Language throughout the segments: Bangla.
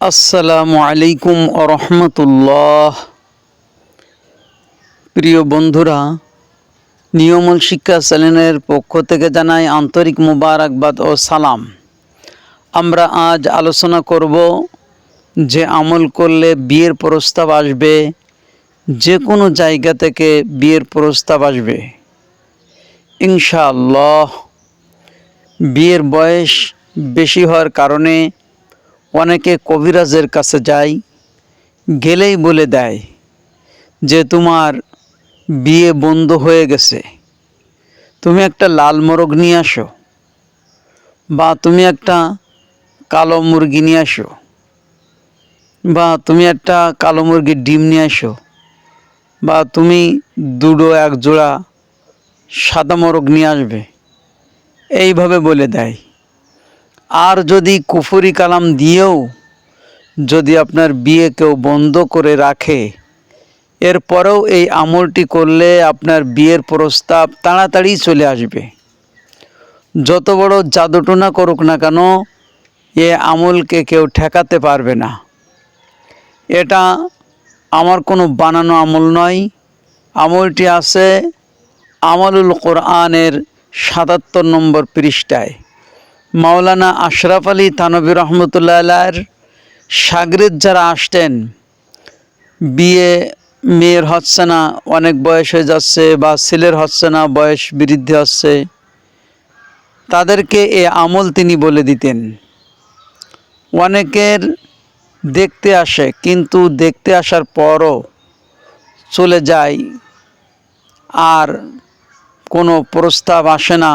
আসসালামু আলাইকুম রহমতুল্লাহ। প্রিয় বন্ধুরা, নিয়মল শিক্ষা চ্যানেলের পক্ষ থেকে জানাই আন্তরিক মুবারকবাদ ও সালাম। আমরা আজ আলোচনা করব যে আমল করলে বিয়ের প্রস্তাব আসবে, যে কোনো জায়গা থেকে বিয়ের প্রস্তাব আসবে। ইনশাআল্লাহ, বিয়ের বয়স বেশি হওয়ার কারণে অনেকে কবিরাজের কাছে যায়, গেলেই বলে দেয় যে তোমার বিয়ে বন্ধ হয়ে গেছে। তুমি একটা লাল মোরগ নিয়ে আসো বা তুমি একটা কালো মুরগি নিয়ে আসো বা তুমি একটা কালো মুরগির ডিম নিয়ে আসো বা তুমি দুটো এক জোড়া সাদা মোরগ নিয়ে আসবে। এইভাবে বলে দেয়। আর যদি কুফুরি কালাম দিয়েও যদি আপনার বিয়ে কেউ বন্ধ করে রাখে, এরপরেও এই আমলটি করলে আপনার বিয়ের প্রস্তাব তাড়াতাড়ি চলে আসবে। যত বড় জাদুটোনা করুক না কেন, এ আমলকে কেউ ঠেকাতে পারবে না। এটা আমার কোনো বানানো আমল নয়। আমলটি আছে আমলুল কোরআনের সাতাত্তর নম্বর পৃষ্ঠায়। মাওলানা আশরাফ আলী তানবী রহমতুল্লাহ আলার সাগরেদ যারা আসতেন, বিয়ে মেয়ের হচ্ছে না অনেক বয়স হয়ে যাচ্ছে বা ছেলের হচ্ছে না বয়স বৃদ্ধি হচ্ছে, তাদেরকে এ আমল তিনি বলে দিতেন। অনেকের দেখতে আসে, কিন্তু দেখতে আসার পরও চলে যায় আর কোনো প্রস্তাব আসে না।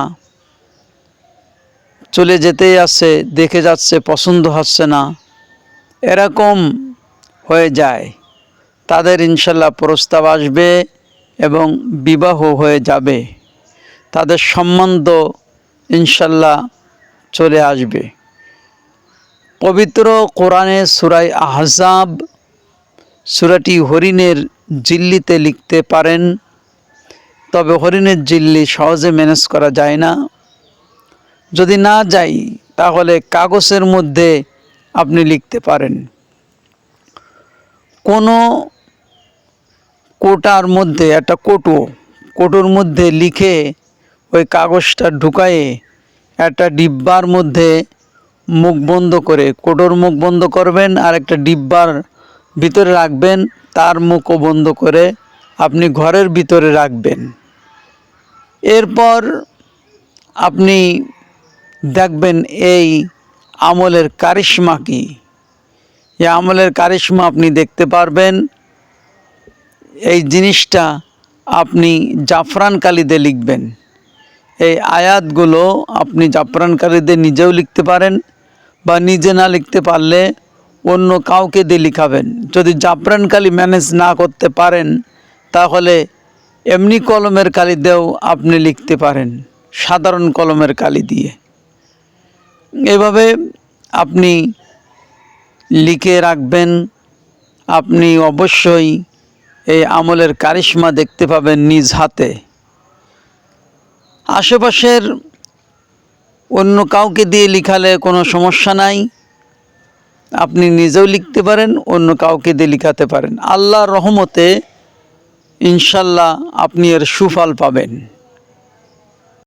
চলে যেতেই আছে দেখে যাচ্ছে, পছন্দ হচ্ছে না। এরকম হয়ে যায়। তাদের ইনশাল্লাহ প্রস্তাব আসবে এবং বিবাহ হয়ে যাবে। তাদের সম্বন্ধ ইনশাল্লাহ চলে আসবে। পবিত্র কোরআনে সুরাই আহজাব, সুরাটি হরিণের জিল্লিতে লিখতে পারেন। তবে হরিণের জিল্লি সহজে ম্যানেজ করা যায় না। যদি না যাই, তাহলে কাগজের মধ্যে আপনি লিখতে পারেন। কোনো কোটার মধ্যে, একটা কোটো, কোটোর মধ্যে লিখে ওই কাগজটা ঢুকায়ে একটা ডিব্বার মধ্যে মুখ বন্ধ করে, কোটোর মুখ বন্ধ করবেন, আর একটা ডিব্বার ভিতরে রাখবেন, তার মুখও বন্ধ করে আপনি ঘরের ভিতরে রাখবেন। এরপর আপনি দেখবেন এই আমলের কারিশ্মা কি? এই আমলের কারিশ্মা আপনি দেখতে পারবেন। এই জিনিসটা আপনি জাফরান কালিতে লিখবেন। এই আয়াতগুলো আপনি জাফরান নিজেও লিখতে পারেন বা নিজে না লিখতে পারলে অন্য কাউকে দিয়ে লিখাবেন। যদি জাফরান কালি ম্যানেজ না করতে পারেন, তাহলে এমনি কলমের কালি দিয়েও আপনি লিখতে পারেন, সাধারণ কলমের কালি দিয়ে। এভাবে আপনি লিখে রাখবেন, আপনি অবশ্যই এই আমলের কারিশ্মা দেখতে পাবেন নিজ হাতে। আশেপাশের অন্য কাউকে দিয়ে লিখালে কোনো সমস্যা নাই। আপনি নিজেও লিখতে পারেন, অন্য কাউকে দিয়ে লিখাতে পারেন। আল্লাহর রহমতে ইনশাল্লাহ আপনি এর সুফল পাবেন।